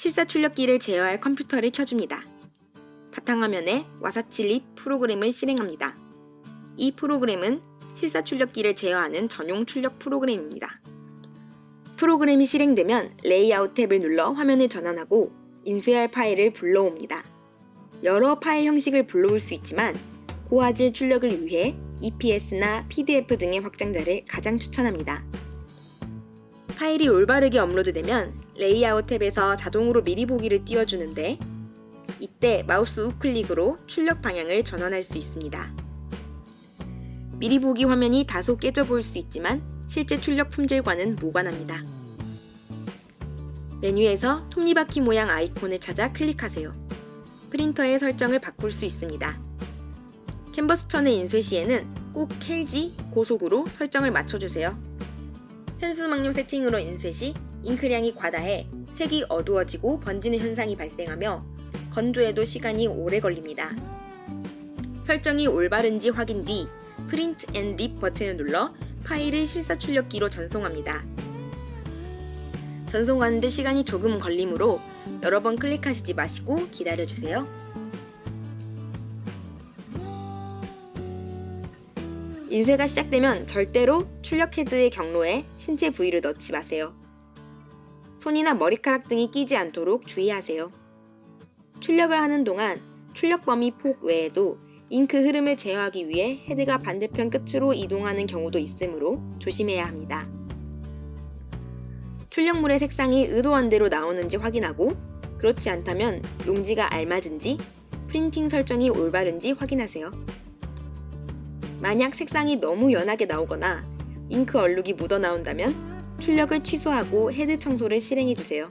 실사 출력기를 제어할 컴퓨터를 켜줍니다. 바탕화면에 와사칠립 프로그램을 실행합니다. 이 프로그램은 실사 출력기를 제어하는 전용 출력 프로그램입니다. 프로그램이 실행되면 레이아웃 탭을 눌러 화면을 전환하고 인쇄할 파일을 불러옵니다. 여러 파일 형식을 불러올 수 있지만 고화질 출력을 위해 EPS나 PDF 등의 확장자를 가장 추천합니다. 파일이 올바르게 업로드되면 레이아웃 탭에서 자동으로 미리 보기를 띄워주는데 이때 마우스 우클릭으로 출력 방향을 전환할 수 있습니다. 미리 보기 화면이 다소 깨져 보일 수 있지만 실제 출력 품질과는 무관합니다. 메뉴에서 톱니바퀴 모양 아이콘을 찾아 클릭하세요. 프린터의 설정을 바꿀 수 있습니다. 캔버스 천의 인쇄 시에는 꼭 켈지, 고속으로 설정을 맞춰주세요. 현수막료 세팅으로 인쇄 시 잉크량이 과다해 색이 어두워지고 번지는 현상이 발생하며 건조에도 시간이 오래 걸립니다. 설정이 올바른지 확인 뒤 프린트 앤 립 버튼을 눌러 파일을 실사 출력기로 전송합니다. 전송하는데 시간이 조금 걸리므로 여러 번 클릭하시지 마시고 기다려주세요. 인쇄가 시작되면 절대로 출력 헤드의 경로에 신체 부위를 넣지 마세요. 손이나 머리카락 등이 끼지 않도록 주의하세요. 출력을 하는 동안 출력 범위 폭 외에도 잉크 흐름을 제어하기 위해 헤드가 반대편 끝으로 이동하는 경우도 있으므로 조심해야 합니다. 출력물의 색상이 의도한 대로 나오는지 확인하고 그렇지 않다면 용지가 알맞은지 프린팅 설정이 올바른지 확인하세요. 만약 색상이 너무 연하게 나오거나 잉크 얼룩이 묻어 나온다면 출력을 취소하고 헤드 청소를 실행해 주세요.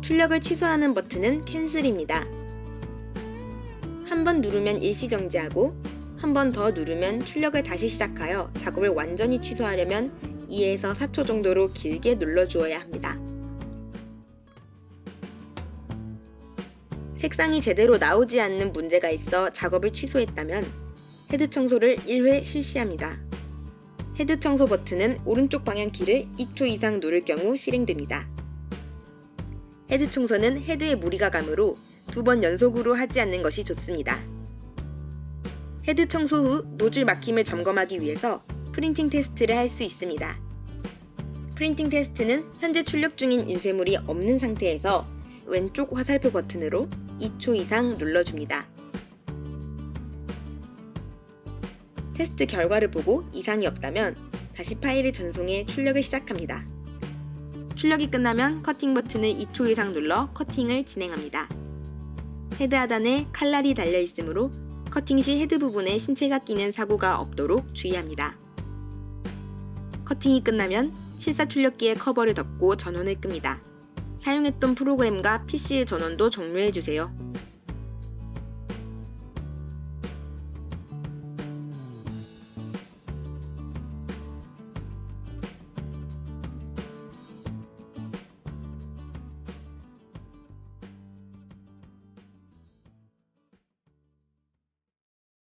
출력을 취소하는 버튼은 캔슬입니다. 한 번 누르면 일시 정지하고 한 번 더 누르면 출력을 다시 시작하여 작업을 완전히 취소하려면 2에서 4초 정도로 길게 눌러 주어야 합니다. 색상이 제대로 나오지 않는 문제가 있어 작업을 취소했다면 헤드 청소를 1회 실시합니다. 헤드 청소 버튼은 오른쪽 방향 키를 2초 이상 누를 경우 실행됩니다. 헤드 청소는 헤드에 무리가 가므로 두 번 연속으로 하지 않는 것이 좋습니다. 헤드 청소 후 노즐 막힘을 점검하기 위해서 프린팅 테스트를 할 수 있습니다. 프린팅 테스트는 현재 출력 중인 인쇄물이 없는 상태에서 왼쪽 화살표 버튼으로 2초 이상 눌러줍니다. 테스트 결과를 보고 이상이 없다면 다시 파일을 전송해 출력을 시작합니다. 출력이 끝나면 커팅 버튼을 2초 이상 눌러 커팅을 진행합니다. 헤드 하단에 칼날이 달려 있으므로 커팅 시 헤드 부분에 신체가 끼는 사고가 없도록 주의합니다. 커팅이 끝나면 실사 출력기의 커버를 덮고 전원을 끕니다. 사용했던 프로그램과 PC의 전원도 종료해 주세요.